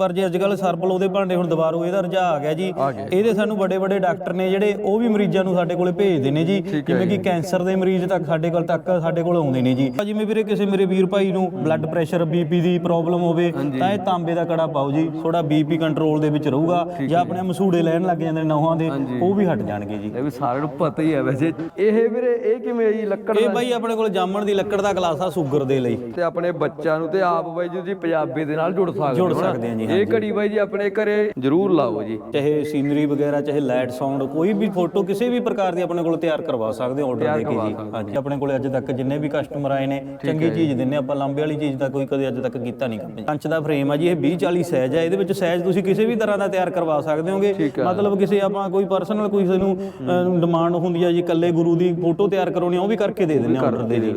ਪਰ ਜੇ ਅੱਜਕੱਲ ਸਰਬਲ ਉਹਦੇ ਭਾਂਡੇ ਹੁਣ ਦੁਬਾਰਾ ਇਹਦਾ ਰੁਝਾਅ ਆ ਗਿਆ ਜੀ ਇਹਦੇ ਸਾਨੂੰ ਵੱਡੇ ਵੱਡੇ ਡਾਕਟਰ ਨੇ ਜਿਹੜੇ ਉਹ ਵੀ ਮਰੀਜ਼ਾਂ ਨੂੰ ਸਾਡੇ ਕੋਲੇ ਭੇਜਦੇ ਨੇ ਜੀ ਜਿਵੇਂ ਕਿ ਕੈਂਸਰ ਦੇ ਮਰੀਜ਼ ਤੱਕ ਸਾਡੇ ਕੋਲ ਤੱਕ ਸਾਡੇ ਕੋਲ ਆਉਂਦੇ ਨੇ ਜੀ। ਜਿਵੇਂ ਵੀਰੇ ਕਿਸੇ ਮੇਰੇ ਵੀਰ ਭਾਈ ਨੂੰ ਬਲੱਡ ਪ੍ਰੈਸ਼ਰ ਬੀਪੀ ਦੀ ਪ੍ਰੋਬਲਮ ਹੋਵੇ ਤਾਂ ਇਹ ਤਾਂਬੇ ਦਾ ਕੜਾ ਪਾਓ ਜੀ ਥੋੜਾ ਬੀਪੀ ਕੰਟਰੋਲ ਦੇ ਵਿੱਚ ਰਹੂਗਾ ਜਾਂ ਆਪਣੇ ਮਸੂੜੇ ਲੈਣ ਲੱਗ ਜਾਂਦੇ ਨੇ ਨਹੁਆਂ ਦੇ ਉਹ ਵੀ ਹਟ ਜਾਣਗੇ ਜੀ। ਇਹ ਵੀ ਸਾਰਿਆਂ ਨੂੰ ਪਤਾ ਹੀ ਹੈ ਵੈਸੇ। ਇਹ ਵੀਰੇ ਇਹ ਕਿਵੇਂ ਜੀ ਲੱਕੜ ਇਹ ਬਾਈ ਆਪਣੇ ਕੋਲ ਜਾਮਣ ਦੀ ਲੱਕੜ ਦਾ ਗਲਾਸ ਆ ਸ਼ੂਗਰ ਦੇ ਲਈ। ਤੇ ਆਪਣੇ ਬੱਚਿਆਂ ਨੂੰ ਤੇ ਆਪ ਬਾਈ ਜੀ ਪੰਜਾਬੀ ਦੇ ਨਾਲ ਜੁੜ ਸਕਦੇ ਜੁੜ। ਸਕਦੇ ਹਾਂ ਜੀ, ਇਹ ਘੜੀ ਬਾਈ ਜੀ ਆਪਣੇ ਘਰੇ ਜ਼ਰੂਰ ਲਾਓ ਜੀ। ਚਾਹੇ ਸੀਨਰੀ ਵਗੈਰਾ ਚਾਹੇ ਲਾਈਟ ਸਾਊਂਡ ਕੋਈ ਵੀ ਫੋਟੋ ਕਿਸੇ ਵੀ ਪ੍ਰਕਾਰ ਦੀ ਆਪਣੇ ਕੋਲ ਤਿਆਰ ਕਰਵਾ ਸਕਦੇ ਹੋ ਆਰਡਰ ਦੇ ਕੇ ਜੀ। ਹਾਂਜੀ। ਆਪਣੇ ਕੋਲ ਅੱਜ ਤੱਕ ਜਿੰਨੇ ਵੀ ਕਸਟਮਰ ਆਏ ਨੇ ਚੰਗੀ ਚੀਜ਼ ਦਿੰਨੇ ਆਪਾਂ ਲਾਂਬੇ ਵਾਲੀ ਚੀਜ਼ ਦਾ ਕੋਈ ਕਦੇ ਅੱਜ ਤੱਕ ਕੀਤਾ ਨਹੀਂ ਕੰਮ ਕੰਚ ਦਾ ਫਰੇਮ ਆ ਜੀ ਇਹ 20 40 ਸਾਈਜ਼ ਆ ਇਹਦੇ ਵਿੱਚ ਸਾਈਜ਼ ਤੁਸੀਂ ਕਿਸੇ ਵੀ ਤਰ੍ਹਾਂ ਦਾ ਤਿਆਰ ਕਰਵਾ ਸਕਦੇ ਹੋਗੇ। ਮਤਲਬ ਕਿਸੇ ਆਪਾਂ ਕੋਈ ਪਰਸਨਲ ਕੋਈ ਕਿਸੇ ਨੂੰ ਡਿਮਾਂਡ ਹੁੰਦੀ ਆ ਜੀ ਇਕੱਲੇ ਗੁਰੂ ਦੀ ਫੋਟੋ ਤਿਆਰ ਕਰਾਉਣੀ ਆ ਉਹ ਵੀ ਕਰਕੇ ਦੇ ਦਿੰਨੇ ਆਰਡਰ ਦੇ ਜੀ।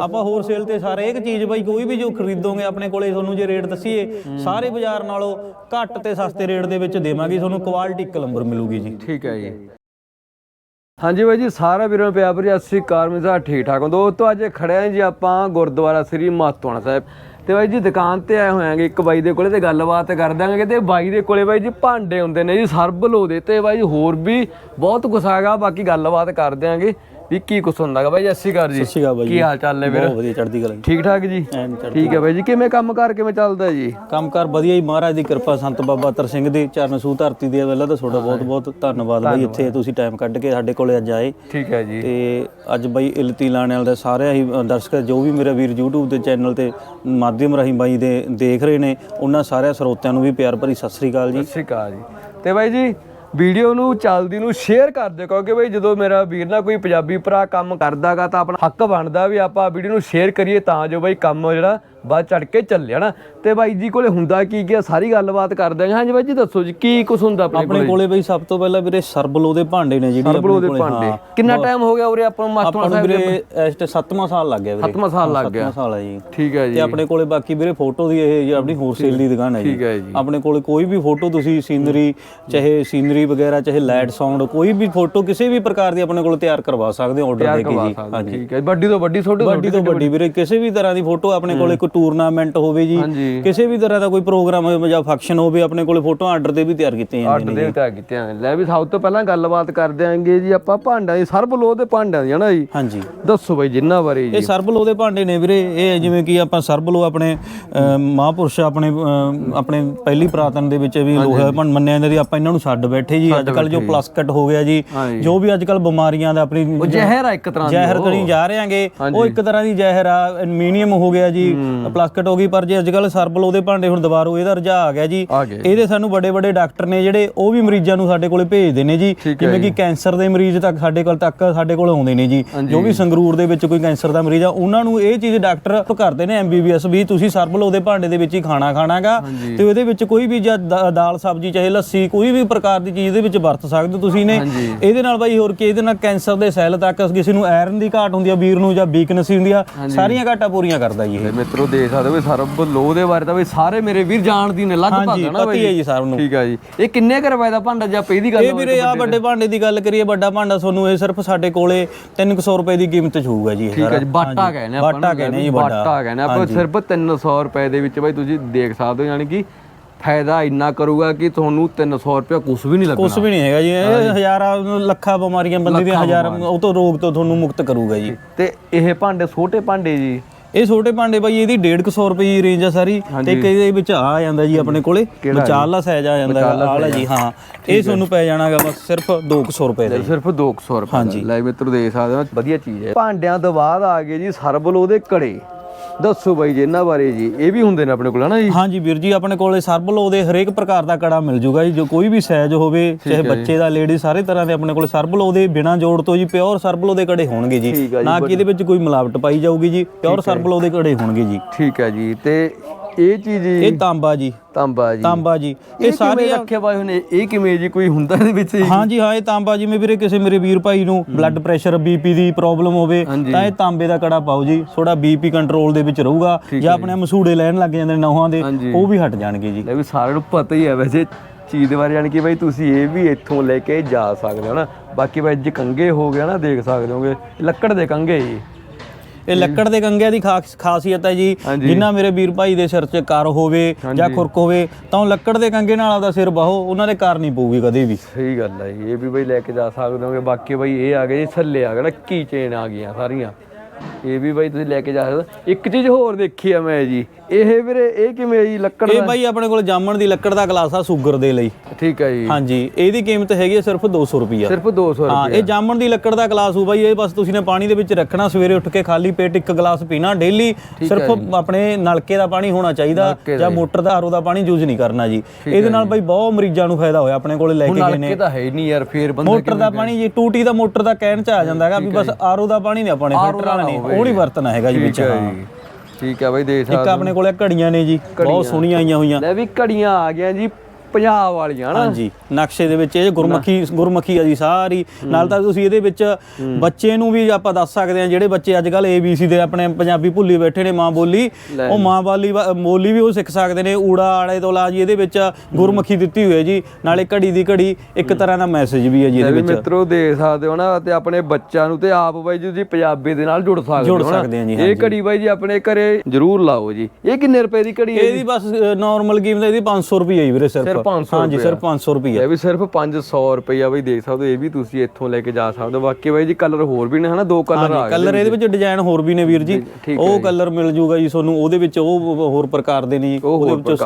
ਆਪਾਂ ਹੋਰ ਸੇਲ ਤੇ ਸਾਰੇ ਇੱਕ ਚੀਜ਼ ਬਾਈ ਕੋਈ ਵੀ ਜੋ ਖਰੀਦੋਗੇ ਆਪਣੇ ਕੋਲੇ ਤੁਹਾਨੂੰ ਜੇ ਰੇਟ ਦੱਸੀਏ ਸਾਰੇ ਬਾਜ਼ਾਰ ਨਾਲੋਂ ਘੱਟ ਤੇ ਸਸਤੇ ਰੇਟ ਦੇ ਵਿੱਚ ਦੇਵਾਂਗੇ, ਤੁਹਾਨੂੰ ਕੁਆਲਿਟੀ ਇੱਕ ਨੰਬਰ ਮਿਲੂਗੀ ਜੀ। ਠੀਕ ਹੈ ਜੀ। ਹਾਂਜੀ ਬਾਈ ਜੀ ਸਾਰਾ ਵੀਰਾਂ ਨੂੰ ਪਿਆਰ ਭਰੀ ਅਸੀਂ ਕਾਰਮਿਕ ਸਾਹਿਬ ਠੀਕ ਠਾਕ ਹੋ। ਦੋਸਤੋ, ਅੱਜ ਖੜੇ ਹਾਂ ਜੀ ਆਪਾਂ ਗੁਰਦੁਆਰਾ ਸ੍ਰੀ ਮਾਤੋਣਾ ਸਾਹਿਬ। ਤੇ ਬਾਈ ਜੀ, ਦੁਕਾਨ ਤੇ ਆਏ ਹੋਇਆਂਗੇ ਇੱਕ ਬਾਈ ਦੇ ਕੋਲੇ ਤੇ ਗੱਲਬਾਤ ਕਰ ਦਾਂਗੇ ਤੇ ਬਾਈ ਦੇ ਕੋਲੇ ਬਾਈ ਜੀ ਭਾਂਡੇ ਹੁੰਦੇ ਨੇ ਜੀ, ਸਰਬ ਲੋ ਦੇ ਤੇ ਬਾਈ ਜੀ ਹੋਰ ਵੀ ਬਹੁਤ ਕੁਛ ਹੈਗਾ, ਬਾਕੀ ਗੱਲਬਾਤ ਕਰ ਦਿਆਂਗੇ। ਵੀ ਕੀ ਕੁਛ ਹੁੰਦਾਗਾ ਬਾਈ ਜੀ ਜੀ। ਸਤਿ ਸ਼੍ਰੀ ਅਕਾਲ ਬਾਈ ਕੀ ਹਾਲ ਚਾਲ ਨੇ ਵੀਰ? ਬਹੁਤ ਵਧੀਆ ਚੜ੍ਹਦੀ ਕਲਾ ਜੀ। ਠੀਕ ਠਾਕ ਜੀ ਠੀਕ ਹੈ ਬਾਈ ਜੀ ਕਿਵੇਂ ਕੰਮ ਕਾਰ ਕਿਵੇਂ ਚੱਲਦਾ ਜੀ? ਕੰਮਕਾਰ ਵਧੀਆ ਹੀ ਮਹਾਰਾਜ ਦੀ ਕਿਰਪਾ ਸੰਤ ਬਾਬਾ ਤਰ ਸਿੰਘ ਦੀ ਚਰਨ ਸੂ ਧਰਤੀ ਦੇ ਵੱਲੋਂ ਤਾਂ ਤੁਹਾਡਾ ਬਹੁਤ ਬਹੁਤ ਧੰਨਵਾਦ ਬਾਈ ਇੱਥੇ ਤੁਸੀਂ ਟਾਈਮ ਕੱਢ ਕੇ ਸਾਡੇ ਕੋਲੇ ਅੱਜ ਆਏ। ਠੀਕ ਹੈ ਜੀ। ਤੇ ਅੱਜ ਬਾਈ ਇਲਤੀ ਲਾਣੇ ਵਾਲੇ ਸਾਰੇ ਹੀ ਦਰਸ਼ਕ ਜੋ ਵੀ ਮੇਰਾ ਵੀਰ YouTube ਦੇ ਚੈਨਲ ਤੇ ਮਾਧਿਅਮ ਰਾਹੀਂ ਬਾਈ ਦੇ ਦੇਖ ਰਹੇ ਨੇ ਉਹਨਾਂ ਸਾਰਿਆਂ ਸਰੋਤਿਆਂ ਨੂੰ ਵੀ ਪਿਆਰ ਭਰੀ ਸਤਿ ਸ੍ਰੀ ਅਕਾਲ ਜੀ। ਸਤਿ ਸ਼੍ਰੀ ਅਕਾਲ ਜੀ। ਤੇ ਬਾਈ ਜੀ ਵੀਡੀਓ ਨੂੰ, ਚੱਲਦੀ ਨੂੰ ਸ਼ੇਅਰ ਕਰ ਦਿਓ, ਕਿਉਂਕਿ ਬਈ ਜਦੋਂ ਮੇਰਾ ਵੀਰ ਨਾ ਕੋਈ ਪੰਜਾਬੀ ਭਰਾ ਕੰਮ ਕਰਦਾਗਾ ਤਾਂ ਆਪਣਾ ਹੱਕ ਬਣਦਾ ਵੀ ਆਪਾਂ ਵੀਡੀਓ ਨੂੰ ਸ਼ੇਅਰ ਕਰੀਏ ਤਾਂ ਜੋ ਬਈ ਕੰਮ ਜਿਹੜਾ ਵੱਧ ਚੜ ਕੇ ਚੱਲੇ ਹਨਾ? ਤੇ ਬਾਈ ਜੀ ਕੋਲੇ ਹੁੰਦਾ ਕੀ ਕੀ ਸਾਰੀ ਗੱਲਬਾਤ ਕਰ ਦਾਂਗੇ ਹਾਂਜੀ ਬਾਈ ਜੀ ਦੱਸੋ ਜੀ ਕੀ ਕੁਝ ਹੁੰਦਾ ਆਪਣੇ ਆਪਣੇ ਕੋਲੇ? ਬਈ ਸਭ ਤੋਂ ਪਹਿਲਾਂ ਵੀਰੇ ਸਰਬਲੋ ਦੇ ਭਾਂਡੇ ਨੇ ਜਿਹੜੀ ਸਰਬਲੋ ਦੇ ਭਾਂਡੇ। ਹਾਂ। ਕਿੰਨਾ ਟਾਈਮ ਹੋ ਗਿਆ ਉਰੇ ਆਪਾਂ ਨੂੰ ਮਾਤਮਾ ਨੂੰ ਸਾਹਿਬ ਵੀਰੇ ਇਸ ਤੇ 7ਵਾਂ ਸਾਲ ਲੱਗ ਗਿਆ ਵੀਰੇ। ਸੱਤਵਾਂ ਸਾਲ ਲੱਗ ਗਿਆ। ਸੱਤਵਾਂ ਸਾਲ ਹੈ ਜੀ। ਠੀਕ ਹੈ ਤੇ ਜੀ। ਆਪਣੇ ਕੋਲੇ ਬਾਕੀ ਵੀਰੇ ਫੋਟੋ ਦੀ ਇਹ ਜੀ ਆਪਣੀ ਹੋਲਸੇਲ ਦੀ ਦੁਕਾਨ ਹੈ ਠੀਕ ਹੈ ਜੀ। ਆਪਣੇ ਕੋਲੇ ਕੋਈ ਵੀ ਫੋਟੋ ਤੁਸੀਂ ਸੀਨਰੀ ਚਾਹੇ ਸੀਨਰੀ ਵਗੈਰਾ ਚਾਹੇ ਲਾਈਟ ਸਾਊਂਡ ਕੋਈ ਵੀ ਫੋਟੋ ਕਿਸੇ ਵੀ ਪ੍ਰਕਾਰ ਦੀ ਆਪਣੇ ਕੋਲ ਤਿਆਰ ਕਰਵਾ ਸਕਦੇ ਹੋ ਆਰਡਰ ਦੇ ਕੇ ਜੀ। ਹਾਂਜੀ। ਠੀਕ ਹੈ ਵੱਡੀ ਤੋਂ ਵੱਡੀ ਛੋਟੀ ਤੋਂ ਵੱਡੀ ਤੋਂ ਵੱਡੀ ਵੀਰੇ ਕਿਸੇ ਵੀ ਤਰ੍ਹਾਂ ਦੀ ਫੋਟੋ ਆਪਣੇ ਕੋਲੇ ਕੋਈ ਟੂਰਨਾਮੈਂਟ ਹੋਵੇ ਜੀ ਹਾਂਜੀ। ਕਿਸੇ ਵੀ ਤਰ੍ਹਾਂ ਦਾ ਕੋਈ ਪ੍ਰੋਗਰਾਮ ਹੋਵੇ ਜਾਂ ਫੰਕਸ਼ਨ ਹੋਵੇ ਆਪਣੇ ਕੋਲੇ ਫੋਟੋ ਆਰਡਰ ਤੇ ਵੀ ਤਿਆਰ ਕੀਤੀਆਂ ਜਾਂਦੀਆਂ ਆਰਡਰ ਦੇ ਤਾਂ ਕੀਤੇ ਆ ਲੈ ਵੀ ਸਭ ਤੋਂ ਪਹਿਲਾਂ ਗੱਲਬਾਤ ਕਰ ਦਿਆਂਗੇ ਜੀ ਆਪਾਂ ਭਾਂਡਿਆਂ ਦੀ ਸਰਬ ਲੋ ਦੇ ਭਾਂਡਿਆਂ ਦੀ ਹਨਾ ਜੀ? ਹਾਂਜੀ। ਦੱਸੋ ਬਈ ਜਿੰਨਾ ਬਾਰੇ ਜੀ? ਇਹ ਸਰਬਲੋ ਦੇ ਭਾਂਡੇ ਨੇ ਵੀਰੇ। ਇਹ ਜਿਵੇਂ ਕਿ ਆਪਾਂ ਸਰਬਲੋ ਆਪਣੇ ਅਹ, ਮਹਾਂਪੁਰਸ਼ ਆਪਣੇ ਅਹ, ਆਪਣੇ ਪਹਿਲੀ ਪ੍ਰਾਤਨ ਦੇ ਵਿੱਚ ਵੀ ਲੋਹਾ ਭੰ ਮੰਨਿਆ ਜਾਂਦਾ ਜੀ। ਆਪਾਂ ਇਹਨਾਂ ਨੂੰ ਛੱਡ ਬੈਠੇ ਜੀ। ਅੱਜ ਕੱਲ ਜੋ ਪਲਸਕਟ ਹੋ ਗਿਆ ਜੀ ਜੋ ਵੀ ਅੱਜ ਕੱਲ ਬਿਮਾਰੀਆਂ ਦਾ ਆਪਣੀ ਉਹ ਜ਼ਹਿਰ ਆ ਇੱਕ ਤਰ੍ਹਾਂ ਦੀ ਜ਼ਹਿਰ ਕਣੀ ਜਾ ਰਹੇ ਆਂਗੇ। ਉਹ ਇੱਕ ਤਰ੍ਹਾਂ ਦੀ ਜ਼ਹਿਰ ਆ ਐਲੂਮੀਨੀਅਮ ਹੋ ਗਿਆ ਜੀ। ਪਲਾਸਟਿਕ ਹੋ ਗਈ ਪਰ ਜੇ ਅੱਜ ਕੱਲ ਸਰਬਲ ਉਹਦੇ ਭਾਂਡੇ ਹੁਣ ਦੁਬਾਰਾ ਇਹਦਾ ਰੁਝਾਅ ਆ ਗਿਆ ਜੀ। ਆ ਗਏ ਇਹਦੇ ਸਾਨੂੰ ਵੱਡੇ ਵੱਡੇ ਡਾਕਟਰ ਨੇ ਜਿਹੜੇ ਉਹ ਵੀ ਮਰੀਜ਼ਾਂ ਨੂੰ ਸਾਡੇ ਕੋਲੇ ਭੇਜਦੇ ਨੇ ਜੀ। ਜਿਵੇਂ ਕਿ ਕੈਂਸਰ ਦੇ ਮਰੀਜ਼ ਤੱਕ ਸਾਡੇ ਕੋਲ ਤੱਕ ਸਾਡੇ ਕੋਲ ਆਉਂਦੇ ਨੇ ਜੀ। ਜੋ ਵੀ ਸੰਗਰੂਰ ਦੇ ਵਿੱਚ ਕੋਈ ਕੈਂਸਰ ਦਾ ਮਰੀਜ਼ ਆ ਉਹਨਾਂ ਨੂੰ ਇਹ ਚੀਜ਼ ਡਾਕਟਰ ਕਰਦੇ ਨੇ ਐਮਬੀਬੀਐਸ ਵੀ ਤੁਸੀਂ ਸਰਬਲ ਉਹਦੇ ਭਾਂਡੇ ਦੇ ਵਿੱਚ ਹੀ ਖਾਣਾ ਖਾਣਾਗਾ। ਤੇ ਉਹਦੇ ਵਿੱਚ ਕੋਈ ਵੀ ਜਾਂ ਦਾ- ਦਾਲ ਸਬਜ਼ੀ ਚਾਹੇ ਲੱਸੀ ਕੋਈ ਵੀ ਪ੍ਰਕਾਰ ਦੀ ਚੀਜ਼ ਦੇ ਵਿੱਚ ਵਰਤ ਸਕਦੇ ਹੋ ਤੁਸੀਂ ਨੇ। ਇਹਦੇ ਨਾਲ ਬਾਈ ਹੋਰ ਕੀ ਇਹਦੇ ਨਾਲ ਕੈਂਸਰ ਦੇ ਸੈੱਲ ਤੱਕ ਕਿਸੇ ਨੂੰ ਆਇਰਨ ਦੀ ਘਾਟ ਹੁੰਦੀ ਆ ਵੀਰ ਨੂੰ ਜਾਂ ਵੀਕਨੈਸ ਹੁੰਦੀ ਆ ਸਾਰੀਆਂ ਘਾਟਾਂ ਪੂਰੀਆਂ ਕਰਦਾ ਜੀ ਇਹ। ਤੇ ਮਿੱਤਰੋ ਦੇਖ ਸਕਦੇ ਹੋ ਵੀ ਸਰਬ ਲੋ ਦੇ ਬਾਰੇ ਤਾਂ ਵੀ ਸਾਰੇ ਮੇਰੇ ਵੀਰ ਜਾਣਦੀ ਨੇ ਲਗਭਗ ਹਾਂਜੀ ਪਤੀ ਹੈ ਜੀ ਸਭ ਨੂੰ। ਠੀਕ ਆ ਜੀ। ਇਹ ਕਿੰਨੇ ਕੁ ਰੁਪਏ ਦਾ ਭਾਂਡਾ ਜੇ ਆਪਾਂ ਇਹਦੀ ਗੱਲ ਇਹ ਵੀਰੇ ਆ ਵੱਡੇ ਭਾਂਡੇ ਦੀ ਗੱਲ ਕਰੀਏ ਵੱਡਾ ਭਾਂਡਾ ਤੁਹਾਨੂੰ ਇਹ ਸਿਰਫ ਸਾਡੇ ਕੋਲੇ 300 ਰੁਪਏ ਦੀ ਕੀਮਤ ਚ ਹੋਊਗਾ ਜੀ ਇਹ ਠੀਕ ਹੈ ਸਾਰਾ। ਜੀ ਬਾਟਾ ਕਹਿੰਦੇ ਆਪਾਂ ਬਾਟਾ ਕਹਿੰਦੇ ਜੀ ਵੱਡਾ। ਬਾਟਾ ਕਹਿੰਦੇ ਆਪਾਂ ਸਿਰਫ 300 ਰੁਪਏ ਦੇ ਵਿੱਚ ਬਾਈ ਤੁਸੀਂ ਦੇਖ ਸਕਦੇ ਹੋ ਯਾਨੀ ਕਿ ਫਾਇਦਾ ਇੰਨਾ ਕਰੂਗਾ ਕਿ ਤੁਹਾਨੂੰ 300 ਰੁਪਏ ਕੁਝ ਵੀ ਨਹੀਂ ਲੱਗਣਾ। ਕੁਝ ਵੀ ਨਹੀਂ ਹੈਗਾ ਜੀ ਇਹ ਹਜ਼ਾਰਾਂ ਲੱਖਾਂ ਬਿਮਾਰੀਆਂ ਬੰਦੇ ਦੀਆਂ ਹਜ਼ਾਰ ਉਹ ਤੋਂ ਰੋਗ ਤੋਂ ਤੁਹਾਨੂੰ ਮੁਕਤ ਕਰੂਗਾ ਜੀ। ਤੇ ਇਹ ਭਾਂਡੇ ਛੋਟੇ ਭਾਂਡੇ ਜੀ ਇਹ ਛੋਟੇ ਭਾਂਡੇ ਬਾਈ ਇਹਦੀ 150 ਰੁਪਏ ਦੀ ਰੇਂਜ ਆ ਸਾਰੀ। ਤੇ ਇੱਕ ਇਹਦੇ ਵਿੱਚ ਆ ਜਾਂਦਾ ਜੀ ਆਪਣੇ ਕੋਲੇ। ਵਿਚਾਰਲਾ ਸਾਈਜ਼ ਆ ਜਾਂਦਾ। ਆਲਾ ਜੀ ਹਾਂ। ਇਹ ਤੁਹਾਨੂੰ ਪੈ ਜਾਣਾਗਾ ਬਸ ਸਿਰਫ 200 ਰੁਪਏ ਦਾ। ਸਿਰਫ 200 ਰੁਪਏ ਦਾ। ਲੈ ਮਿੱਤਰ ਦੇਖ ਸਕਦੇ ਹੋ ਵਧੀਆ ਚੀਜ਼ ਹੈ। ਭਾਂਡਿਆਂ ਤੋਂ ਬਾਅਦ ਆ ਗਏ ਜੀ ਸਰਬਲ ਉਹਦੇ ਕੜੇ ਦੱਸੋ ਬਾਈ ਜੀ ਇਹਨਾਂ ਬਾਰੇ ਜੀ ਇਹ ਵੀ ਹੁੰਦੇ ਨੇ ਆਪਣੇ ਕੋਲ ਹਨਾ ਜੀ? ਹਾਂਜੀ ਵੀਰ ਜੀ ਆਪਣੇ ਕੋਲੇ ਸਰਬਲੋ ਦੇ ਹਰੇਕ ਪ੍ਰਕਾਰ ਦਾ ਕੜਾ ਮਿਲ ਜੂਗਾ ਜੀ ਜੋ ਕੋਈ ਵੀ ਸਾਈਜ਼ ਹੋਵੇ ਚਾਹੇ ਬੱਚੇ ਦਾ ਲੇਡੀ ਸਾਰੇ ਤਰ੍ਹਾਂ ਦੇ ਆਪਣੇ ਕੋਲੇ ਸਰਬਲੋ ਦੇ ਬਿਨਾ ਜੋੜ ਤੋਂ ਜੀ ਪਿਓਰ ਸਰਬਲੋ ਦੇ ਕੜੇ ਹੋਣਗੇ ਜੀ। ਨਾ ਕਿ ਇਹਦੇ ਵਿੱਚ ਕੋਈ ਮਿਲਾਵਟ ਪਾਈ ਜਾਊਗੀ ਜੀ ਪਿਓਰ ਸਰਬਲੋ ਦੇ ਕੜੇ ਹੋਣਗੇ ਜੀ। ਠੀਕ ਹੈ ਜੀ ਤੇ ਇਹ ਚੀਜ਼ ਜੀ। ਇਹ ਤਾਂਬਾ ਜੀ। ਤਾਂਬਾ ਜੀ। ਤਾਂਬਾ ਜੀ। ਇਹ ਸਾਰੇ ਰੱਖੇ ਬਾਈ ਹੁਣੇ? ਇਹ ਕਿਵੇਂ ਜੀ? ਕੋਈ ਹੁੰਦਾ ਇਹਦੇ ਵਿੱਚ ਜੀ? ਹਾਂਜੀ ਹਾਂ ਇਹ ਤਾਂਬਾ ਜਿਵੇਂ ਵੀਰੇ ਕਿਸੇ ਮੇਰੇ ਵੀਰ ਭਾਈ ਨੂੰ ਬਲੱਡ ਪ੍ਰੈਸ਼ਰ ਬੀਪੀ ਦੀ ਪ੍ਰੋਬਲਮ ਹੋਵੇ ਤਾਂ ਇਹ ਤਾਂਬੇ ਦਾ ਕੜਾ ਪਾਓ ਜੀ। ਥੋੜਾ ਬੀਪੀ ਕੰਟਰੋਲ ਦੇ ਵਿੱਚ ਰਹੂਗਾ। ਜਾਂ ਆਪਣੇ ਮਸੂੜੇ ਲੈਣ ਲੱਗ ਜਾਂਦੇ ਨੇ ਨਹੁਆਂ ਦੇ ਉਹ ਵੀ ਹਟ ਜਾਣਗੇ ਜੀ। ਲੈ ਵੀ ਸਾਰਿਆਂ ਨੂੰ ਪਤਾ ਹੀ ਹੈ ਵੈਸੇ ਚੀਜ਼ ਦੇ ਬਾਰੇ ਜਾਣੀ ਕਿ ਬਾਈ ਤੁਸੀਂ ਇਹ ਵੀ ਇੱਥੋਂ ਲੈ ਕੇ ਜਾ ਸਕਦੇ ਹੋ ਨਾ। ਬਾਕੀ ਬਾਈ ਜੇ ਕੰਗੇ ਹੋ ਗਿਆ ਨਾ ਦੇਖ ਸਕਦੇ ਹੋਗੇ। ਲੱਕੜ ਦੇ ਕੰਗੇ ਜੀ। ਇਹ ਲੱਕੜ ਦੇ ਕੰਗਿਆਂ ਦੀ ਖਾਸ- ਖਾਸੀਅਤ ਹੈ ਜੀ। ਜਿੰਨਾ ਮੇਰੇ ਵੀਰ ਭਾਈ ਦੇ ਸਿਰ 'ਚ ਕਰ ਹੋਵੇ ਜਾਂ ਖੁਰਕ ਹੋਵੇ ਤਾਂ ਉਹ ਲੱਕੜ ਦੇ ਕੰਗੇ ਨਾਲ ਆਪਦਾ ਸਿਰ ਬਾਹੋ ਉਹਨਾਂ ਦੇ ਕਰ ਨਹੀਂ ਪਊਗੀ ਕਦੇ ਵੀ। ਸਹੀ ਗੱਲ ਹੈ ਜੀ, ਇਹ ਵੀ ਬਈ ਲੈ ਕੇ ਜਾ ਸਕਦੇ ਹੋਗੇ। ਬਾਕੀ ਬਈ ਇਹ ਆ ਗਏ ਜੀ ਥੱਲੇ ਆ ਗਿਆ ਨਾ ਕੀ ਚੇਨ ਆ ਗਈਆਂ ਸਾਰੀਆਂ। ਇਹ ਵੀ ਬਈ ਤੁਸੀਂ ਲੈ ਕੇ ਜਾ ਸਕਦੇ ਹੋ। ਇੱਕ ਚੀਜ਼ ਹੋਰ ਦੇਖੀ ਆ ਮੈਂ ਜੀ ਇਹ ਵੀਰੇ ਇਹ ਕਿਵੇਂ ਜੀ ਲੱਕੜ ਇਹ ਦਾ? ਬਾਈ ਆਪਣੇ ਕੋਲ ਜਾਮਣ ਦੀ ਲੱਕੜ ਦਾ ਗਲਾਸ ਆ ਸ਼ੂਗਰ ਦੇ ਲਈ। ਠੀਕ ਹੈ ਜੀ। ਹਾਂਜੀ ਇਹਦੀ ਕੀਮਤ ਹੈਗੀ ਹੈ ਸਿਰਫ 200 ਰੁਪਈਆ। ਸਿਰਫ 200 ਹਾਂ ਰੁਪਏ ਇਹ ਜਾਮਣ ਦੀ ਲੱਕੜ ਦਾ ਗਲਾਸ ਹੋ ਬਾਈ ਇਹ ਬਸ ਤੁਸੀਂ ਨੇ ਪਾਣੀ ਦੇ ਵਿੱਚ ਰੱਖਣਾ ਸਵੇਰੇ ਉੱਠ ਕੇ ਖਾਲੀ ਪੇਟ ਇੱਕ ਗਲਾਸ ਪੀਣਾ ਡੇਲੀ ਸਿਰਫ ਆਪਣੇ ਨਲਕੇ ਦਾ ਪਾਣੀ ਹੋਣਾ ਚਾਹੀਦਾ ਜਾਂ ਮੋਟਰ ਦਾ ਆਰੋ ਦਾ ਪਾਣੀ ਯੂਜ਼ ਨਹੀਂ ਕਰਨਾ ਜੀ। ਇਹਦੇ ਨਾਲ ਬਾਈ ਬਹੁਤ ਮਰੀਜ਼ਾਂ ਨੂੰ ਫਾਇਦਾ ਹੋਇਆ ਆਪਣੇ ਕੋਲੇ ਲੈ ਕੇ ਗਏ ਨਲਕੇ ਨੇ ਤਾਂ ਹੈ ਹੀ ਨਹੀਂ ਯਾਰ ਫੇਰ ਬੰਦਾ ਮੋਟਰ ਦਾ ਪਾਣੀ ਜੀ ਟੂਟੀ ਦਾ ਮੋਟਰ ਦਾ ਕਹਿਣ ਚ ਆ ਜਾਂਦਾ ਹੈਗਾ ਵੀ ਬਸ ਆਰੋ ਦਾ ਪਾਣੀ ਨਹੀਂ ਆਪਣੇ ਫਿਲਟਰ ਵਾਲਾ ਨਹੀਂ ਉਹ ਨਹੀਂ ਵਰਤਣਾ ਹੈਗਾ ਜੀ ਵਿੱਚ ਹੈ। ਹਾਂ। ਠੀਕ ਹੈ ਬਈ ਦੇਖ ਇੱਕ ਸਕਦੇ ਆਪਣੇ ਕੋਲੇ ਘੜੀਆਂ ਨੇ ਜੀ ਬਹੁਤ ਸੋਹਣੀਆਂ ਆਈਆਂ ਹੋਈਆਂ। ਲੈ ਵੀ ਘੜੀਆਂ ਆ ਗਈਆਂ ਜੀ ਪੰਜਾਬ ਵਾਲੀਆਂ ਹਨਾ ਹਾਂਜੀ ਨਕਸ਼ੇ ਦੇ ਵਿੱਚ ਇਹ ਗੁਰਮੁਖੀ ਗੁਰਮੁਖੀ ਆ ਜੀ ਸਾਰੀ। ਨਾਲ ਤਾਂ ਤੁਸੀਂ ਇਹਦੇ ਵਿੱਚ ਬੱਚੇ ਨੂੰ ਵੀ ਆਪਾਂ ਦੱਸ ਸਕਦੇ ਹਾਂ ਜਿਹੜੇ ਬੱਚੇ ਅੱਜ ਕੱਲ ABC ਦੇ ਆਪਣੇ ਪੰਜਾਬੀ ਭੁੱਲੀ ਬੈਠੇ ਨੇ ਮਾਂ ਬੋਲੀ ਉਹ ਮਾਂ ਬੋਲੀ ਬੋਲੀ ਵੀ ਉਹ ਸਿੱਖ ਸਕਦੇ ਨੇ ਊੜਾ ਆੜੇ ਤੋਂ ਲਾ ਜੀ ਇਹਦੇ ਵਿੱਚ ਗੁਰਮੁਖੀ ਦਿੱਤੀ ਹੋਈ ਹੈ ਜੀ। ਨਾਲੇ ਘੜੀ ਦੀ ਘੜੀ ਇੱਕ ਤਰ੍ਹਾਂ ਦਾ ਮੈਸੇਜ ਵੀ ਹੈ ਜੀ ਇਹਦੇ ਵਿੱਚ। ਮਿੱਤਰੋ ਦੇਖ ਸਕਦੇ ਹੋ ਨਾ ਤੇ ਆਪਣੇ ਬੱਚਿਆਂ ਨੂੰ ਤੇ ਆਪ ਬਾਈ ਜੀ ਤੁਸੀਂ ਪੰਜਾਬੀ ਦੇ ਨਾਲ ਜੁੜ ਸਕਦੇ ਜੁੜ ਹੋ ਨਾ। ਸਕਦੇ ਹਾਂ ਜੀ, ਇਹ ਘੜੀ ਬਾਈ ਜੀ ਆਪਣੇ ਘਰੇ ਜ਼ਰੂਰ ਲਾਓ ਜੀ। ਇਹ ਕਿੰਨੇ ਰੁਪਏ ਦੀ ਘੜੀ ਹੈ ਇਹਦੀ ਬਸ ਨਾਰਮਲ ਕੀਮਤ ਇਹਦੀ 500 ਰੁਪਏ ਹੀ ਵੀਰੇ ਸਿਰਫ ਸਿਰਫ 500 ਹਾਂਜੀ ਸਿਰਫ 500 ਰੁਪਏ ਇਹ ਵੀ ਸਿਰਫ 500 ਰੁਪਈਆ ਬਈ ਦੇਖ ਸਕਦੇ ਹੋ ਇਹ ਵੀ ਤੁਸੀਂ ਇੱਥੋਂ ਲੈ ਕੇ ਜਾ ਸਕਦੇ ਹੋ। ਬਾਕੀ ਬਾਈ ਜੀ ਕਲਰ ਹੋਰ ਵੀ ਨੇ ਹਨਾ? ਦੋ ਕਲਰ ਆ ਗਏ ਕਲਰ ਇਹਦੇ ਵਿੱਚ ਡਿਜ਼ਾਈਨ ਹੋਰ ਵੀ ਨੇ ਵੀਰ ਜੀ। ਉਹ ਕਲਰ ਮਿਲ ਜੂਗਾ ਜੀ ਤੁਹਾਨੂੰ ਉਹਦੇ ਵਿੱਚ ਉਹ ਹੋਰ ਪ੍ਰਕਾਰ ਦੇ ਨੇ ਜੀ। ਉਹਦੇ ਵਿੱਚ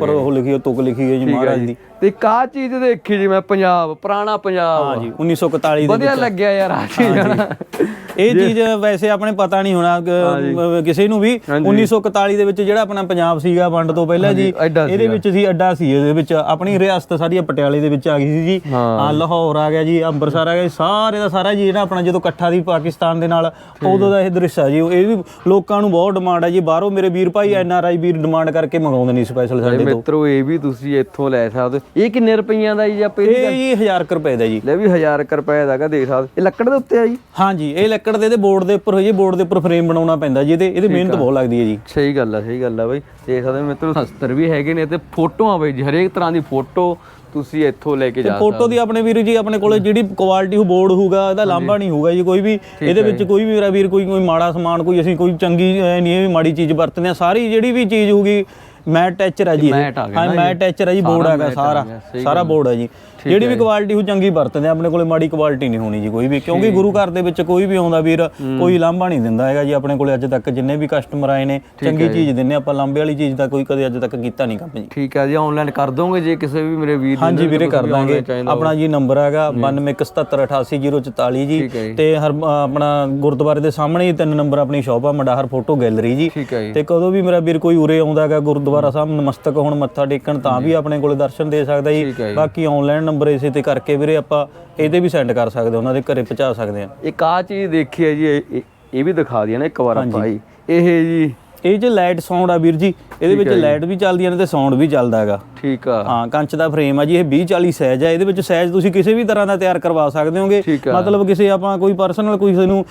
ਪਰ ਉਹ ਲਿਖੀ ਤੁਕ ਲਿਖੀ ਹੈ ਜੀ ਮਹਾਰਾਜ ਦੀ। ਤੇ ਆਹ ਚੀਜ਼ ਦੇਖੀ ਜੀ ਮੈਂ ਪੰਜਾਬ ਪੁਰਾਣਾ ਪੰਜਾਬ। ਹਾਂਜੀ 1941 ਦੇ ਵਧੀਆ ਲੱਗਿਆ ਯਾਰ ਆ ਚੀਜ਼। ਇਹ ਚੀਜ਼ ਵੈਸੇ ਆਪਣੇ ਪਤਾ ਨਹੀਂ ਹੋਣਾ ਕਿਸੇ ਨੂੰ ਵੀ। 1941 ਦੇ ਵਿੱਚ ਜਿਹੜਾ ਆਪਣਾ ਪੰਜਾਬ ਸੀਗਾ ਵੰਡ ਤੋਂ ਪਹਿਲਾਂ ਜੀ ਇਹਦੇ ਵਿੱਚ ਸੀ ਅੱਡਾ ਸੀ ਇਹਦੇ ਵਿੱਚ ਆਪਣੀ ਰਿਆਸਤ ਸਾਰੀ ਪਟਿਆਲੇ ਦੇ ਵਿੱਚ ਆ ਗਈ ਸੀ ਜੀ। ਹਾਂ। ਲਾਹੌਰ ਆ ਗਿਆ ਜੀ ਅੰਮ੍ਰਿਤਸਰ ਆ ਗਿਆ ਜੀ, ਸਾਰੇ ਦਾ ਸਾਰਾ ਜੀ ਜਿਹੜਾ ਆਪਣਾ ਜਦੋਂ ਇਕੱਠਾ ਦੀ ਪਾਕਿਸਤਾਨ ਦੇ ਨਾਲ ਉਦੋਂ ਦਾ ਇਹ ਦ੍ਰਿਸ਼ ਆ ਜੀ। ਇਹ ਵੀ ਲੋਕਾਂ ਨੂੰ ਬਹੁਤ ਡਿਮਾਂਡ ਹੈ ਜੀ। ਬਾਹਰੋਂ ਮੇਰੇ ਵੀਰ ਭਾਈ N R I Veer demand ਕਰਕੇ ਮੰਗਾਉਂਦੇ ਨੇ ਸਪੈਸ਼ਲ ਸਾਡੇ ਤੋਂ। ਮਿੱਤਰੋ ਇਹ ਵੀ ਤੁਸੀਂ ਇੱਥੋਂ ਲੈ ਸਕਦੇ ਹੋ। ਇਹ ਕਿੰਨੇ ਰੁਪਈਆਂ ਦਾ ਜੀ ਆਪਾਂ ਇਹ ਜੀ 1000 ਕੁ ਰੁਪਏ ਦਾ ਜੀ। ਲੈ ਵੀ 1000 ਕੁ ਰੁਪਏ ਦਾ ਦੇਖ ਸਕਦੇ ਇਹ ਲੱਕੜ ਦੇ ਉੱਤੇ ਆ ਜੀ। ਹਾਂਜੀ ਇਹ ਲੱਕੜ ਦੇ ਇਹਦੇ ਬੋਰਡ ਦੇ ਉੱਪਰ ਹੋਈ ਬੋਰਡ ਦੇ ਉੱਪਰ ਫਰੇਮ ਬਣਾਉਣਾ ਪੈਂਦਾ ਜੀ ਇਹਦੇ ਇਹਦੀ ਮਿਹਨਤ ਬਹੁਤ ਲੱਗਦੀ ਹੈ ਜੀ। ਸਹੀ ਗੱਲ ਆ ਸਹੀ ਗੱਲ ਆ ਬਾਈ। ਦੇਖ ਸਕਦੇ ਮਿੱਤਰੋ ਸ਼ਸਤਰ ਵੀ ਹੈਗੇ ਨੇ ਤੇ ਫੋਟੋਆਂ ਬਾਈ ਜੀ ਹਰੇਕ ਤਰ੍ਹਾਂ ਦੀ ਫੋਟੋ ਤੁਸੀਂ ਇੱਥੋਂ ਲੈ ਕੇ ਜਾ ਫੋਟੋ ਦੀ ਆਪਣੇ ਵੀਰ ਜੀ ਆਪਣੇ ਕੋਲੇ ਜਿਹੜੀ ਕੁਆਲਿਟੀ ਹੋ ਬੋਰਡ ਹੋਊਗਾ ਇਹਦਾ ਲਾਂਭਾ ਨਹੀਂ ਹੋਊਗਾ ਜੀ ਕੋਈ ਵੀ। ਇਹਦੇ ਵਿੱਚ ਕੋਈ ਵੀ ਮੇਰਾ ਵੀਰ ਕੋਈ ਕੋਈ ਮਾੜਾ ਸਮਾਨ ਕੋਈ ਅਸੀਂ ਕੋਈ ਚੰਗੀ ਨਹੀਂ ਇਹ ਵੀ ਮਾੜੀ ਚੀਜ਼ ਵਰਤਦੇ ਆ ਸਾਰੀ ਜਿਹੜੀ ਵੀ ਚੀਜ਼ ਹੋਊਗੀ ਮੈਟ ਟੈਚਰ ਹੈ ਜੀ। ਮੈਟ ਆ ਗਿਆ ਹਾਂ ਮੈਟ ਟੈਚਰ ਹੈ ਜੀ ਬੋਰਡ ਹੈਗਾ ਸਾਰਾ। ਸਾਰਾ ਬੋਰਡ ਹੈ। ਜੀ। ਜਿਹੜੀ ਵੀ ਕੁਆਲਿਟੀ ਹੋ ਚੰਗੀ ਵਰਤਦੇ ਆ ਆਪਣੇ ਕੋਲੇ ਮਾੜੀ ਕੁਆਲਿਟੀ ਨਹੀਂ ਹੋਣੀ ਜੀ ਕੋਈ ਵੀ। ਕਿਉਂਕਿ ਗੁਰੂ ਘਰ ਦੇ ਵਿੱਚ ਕੋਈ ਵੀ ਆਉਂਦਾ ਵੀਰ ਕੋਈ ਲਾਂਭਾ ਨਹੀਂ ਦਿੰਦਾ ਹੈਗਾ ਜੀ ਆਪਣੇ ਕੋਲੇ ਅੱਜ ਤੱਕ। ਜਿੰਨੇ ਵੀ ਕਸਟਮਰ ਆਏ ਨੇ ਚੰਗੀ ਚੀਜ਼ ਦਿੰਨੇ ਆਪਾਂ ਲਾਂਭੇ ਵਾਲੀ ਚੀਜ਼ ਦਾ ਕੋਈ ਕਦੇ ਅੱਜ ਤੱਕ ਕੀਤਾ ਨਹੀਂ ਕੰਮ ਜੀ। ਠੀਕ ਆ ਜੀ ਆਨਲਾਈਨ ਕਰ ਦੋਗੇ ਜੇ ਕਿਸੇ ਵੀ ਮੇਰੇ ਵੀਰ ਹਾਂਜੀ ਵੀਰੇ ਕਰ ਦਾਂਗੇ। ਆਪਣਾ ਜੀ ਨੰਬਰ ਹੈਗਾ 9177888044 ਜੀ। ਹੈ। ਤੇ ਹਰ ਆਪਣਾ ਗੁਰਦੁਆਰੇ ਦੇ ਸਾਹਮਣੇ ਹੀ ਤਿੰਨ ਨੰਬਰ ਆਪਣੀ ਸ਼ਾਪ ਆ ਮੰਡਾਹਰ ਫੋਟੋ ਗੈਲਰੀ ਹੈ ਜੀ। ਤੇ ਕਦੋਂ ਵੀ ਮੇਰਾ ਵੀਰ ਕੋਈ ਉਰੇ ਆਉਂਦਾ ਹੈਗਾ ਗੁਰਦੁਆਰਾ ਸਾਹਿਬ ਨਮਸਤਕ ਹੁਣ ਮੱਥਾ ਟੇਕਣ ਤਾਂ ਵੀ ਆਪਣੇ ਕੋਲੇ ਦਰਸ਼ਨ ਦੇ ਸਕਦਾ ਜੀ। ਠੀਕ ਹੈ ਜੀ। ਬਾਕੀ ਆਨਲਾਈਨ ਨੰਬਰ ਇਸੇ ਤੇ ਕਰਕੇ ਵੀਰੇ ਆਪਾਂ ਇਹਦੇ ਵੀ ਸੈਂਡ ਕਰ ਸਕਦੇ ਉਹਨਾਂ ਦੇ ਘਰੇ ਪਹੁੰਚਾ ਸਕਦੇ ਆ ਇੱਕ ਆ ਚੀਜ਼ ਦੇਖੀ ਹੈ ਜੀ ਇਹ- ਇਹ- ਇਹ ਵੀ ਦਿਖਾ ਦਿਆ ਨਾ ਇੱਕ ਵਾਰ ਆਪਾਂ ਜੀ। ਇਹ ਜੀ ਇਹ ਜੇ ਲਾਈਟ ਸਾਊਂਡ ਆ ਵੀਰ ਜੀ ਇਹਦੇ ਵਿੱਚ ਲਾਈਟ ਵੀ ਚੱਲਦੀਆਂ ਨੇ ਤੇ ਸਾਊਂਡ ਵੀ ਚੱਲਦਾ ਹੈਗਾ। ਠੀਕ ਆ। ਹਾਂ ਕੰਚ ਦਾ ਫਰੇਮ ਆ ਜੀ ਇਹ 20 40 ਸਾਈਜ਼ ਆ ਇਹਦੇ ਵਿੱਚ ਸਾਈਜ਼ ਤੁਸੀਂ ਕਿਸੇ ਵੀ ਤਰ੍ਹਾਂ ਦਾ ਤਿਆਰ ਕਰਵਾ ਸਕਦੇ ਹੋਗੇ। ਠੀਕ ਆ। ਮਤਲਬ ਕਿਸੇ ਆਪਾਂ ਕੋਈ ਪਰਸਨਲ ਕੋਈ ਕਿਸੇ ਨੂੰ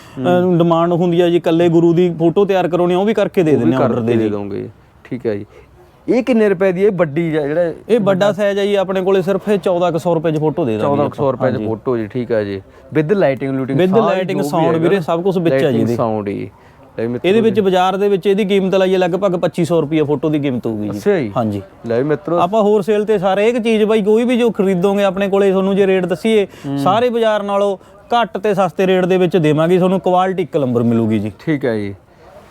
ਡਿਮਾਂਡ ਹੁੰਦੀ ਆ ਜੀ ਇਕੱਲੇ ਗੁਰੂ ਦੀ ਫੋਟੋ ਤਿਆਰ ਕਰਾਉਣੀ ਆ ਉਹ ਵੀ ਕਰਕੇ ਦੇ ਦਿੰਦੇ ਆ ਆਰਡਰ ਦੇ ਦੇ ਦੋਗੇ। ਠੀਕ ਹੈ ਜੀ। ਇਹ ਕਿੰਨੇ ਰੁਪਏ ਦੀ ਹੈ? ਇਹ ਵੱਡੀ ਜਿਹਾ ਜਿਹੜਾ ਇਹ ਵੱਡਾ ਸਾਈਜ਼ ਆ ਜੀ ਆਪਣੇ ਕੋਲੇ ਸਿਰਫ ਇਹ 1400 ਰੁਪਏ 'ਚ ਫੋਟੋ ਦੇ ਦਾਂਗੇ 1400 ਰੁਪਏ ਦੀ ਫੋਟੋ ਜੀ ਠੀਕ ਹੈ ਜੀ। With lighting looting with lighting sound ਵੀਰੇ ਸਭ ਕੁਝ ਵਿੱਚ ਆ ਜੀ ਇਹਦੇ। ਸਾਊਂਡ ਹੀ ਮਿੱਤਰ ਇਹਦੇ ਵਿੱਚ ਬਾਜ਼ਾਰ ਦੇ ਵਿੱਚ ਇਹਦੀ ਕੀਮਤ ਲਾਈਏ ਲਗਭਗ 2500 ਰੁਪਏ ਫੋਟੋ ਦੀ ਕੀਮਤ ਹੋਊਗੀ ਜੀ। ਜੀ। ਹਾਂਜੀ। ਲੈ ਮਿੱਤਰੋ। ਆਪਾਂ ਹੋਰ ਸੇਲ ਤੇ ਸਾਰੇ ਇੱਕ ਚੀਜ਼ ਬਾਈ ਕੋਈ ਵੀ ਜੋ ਖਰੀਦੋਗੇ ਆਪਣੇ ਕੋਲੇ ਤੁਹਾਨੂੰ ਜੇ ਰੇਟ ਦਸੀਏ ਸਾਰੇ ਬਾਜ਼ਾਰ ਨਾਲੋਂ ਘੱਟ ਤੇ ਸਸਤੇ ਰੇਟ ਦੇ ਵਿੱਚ ਦੇਵਾਂਗੇ ਤੁਹਾਨੂੰ ਕੁਆਲਿਟੀ ਇੱਕ ਨੰਬਰ ਮਿਲੂਗੀ ਜੀ। ਠੀਕ ਹੈ ਜੀ।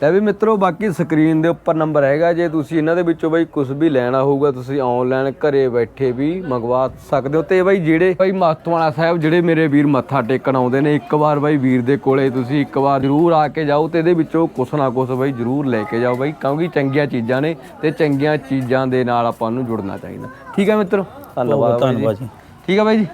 ਲੈ ਵੀ ਮਿੱਤਰੋ ਬਾਕੀ ਸਕਰੀਨ ਦੇ ਉੱਪਰ ਨੰਬਰ ਹੈਗਾ। ਜੇ ਤੁਸੀਂ ਇਹਨਾਂ ਦੇ ਵਿੱਚੋਂ ਬਾਈ ਕੁਝ ਵੀ ਲੈਣਾ ਹੋਊਗਾ ਤੁਸੀਂ ਆਨਲਾਈਨ ਘਰੇ ਬੈਠੇ ਵੀ ਮੰਗਵਾ ਸਕਦੇ ਹੋ। ਤੇ ਬਾਈ ਜਿਹੜੇ ਬਾਈ ਮਾਤਵਾਲਾ ਸਾਹਿਬ ਜਿਹੜੇ ਮੇਰੇ ਵੀਰ ਮੱਥਾ ਟੇਕਣ ਆਉਂਦੇ ਨੇ ਇੱਕ ਵਾਰ ਬਾਈ ਵੀਰ ਦੇ ਕੋਲੇ ਤੁਸੀਂ ਇੱਕ ਵਾਰ ਜ਼ਰੂਰ ਆ ਕੇ ਜਾਓ ਤੇ ਇਹਦੇ ਵਿੱਚੋਂ ਕੁਛ ਨਾ ਕੁਛ ਬਾਈ ਜ਼ਰੂਰ ਲੈ ਕੇ ਜਾਓ ਬਾਈ ਕਿਉਂਕਿ ਚੰਗੀਆਂ ਚੀਜ਼ਾਂ ਨੇ ਤੇ ਚੰਗੀਆਂ ਚੀਜ਼ਾਂ ਦੇ ਨਾਲ ਆਪਾਂ ਨੂੰ ਜੁੜਨਾ ਚਾਹੀਦਾ। ਠੀਕ ਹੈ ਮਿੱਤਰੋ? ਧੰਨਵਾਦ। ਧੰਨਵਾਦ ਜੀ। ਠੀਕ ਹੈ ਬਾਈ ਜੀ?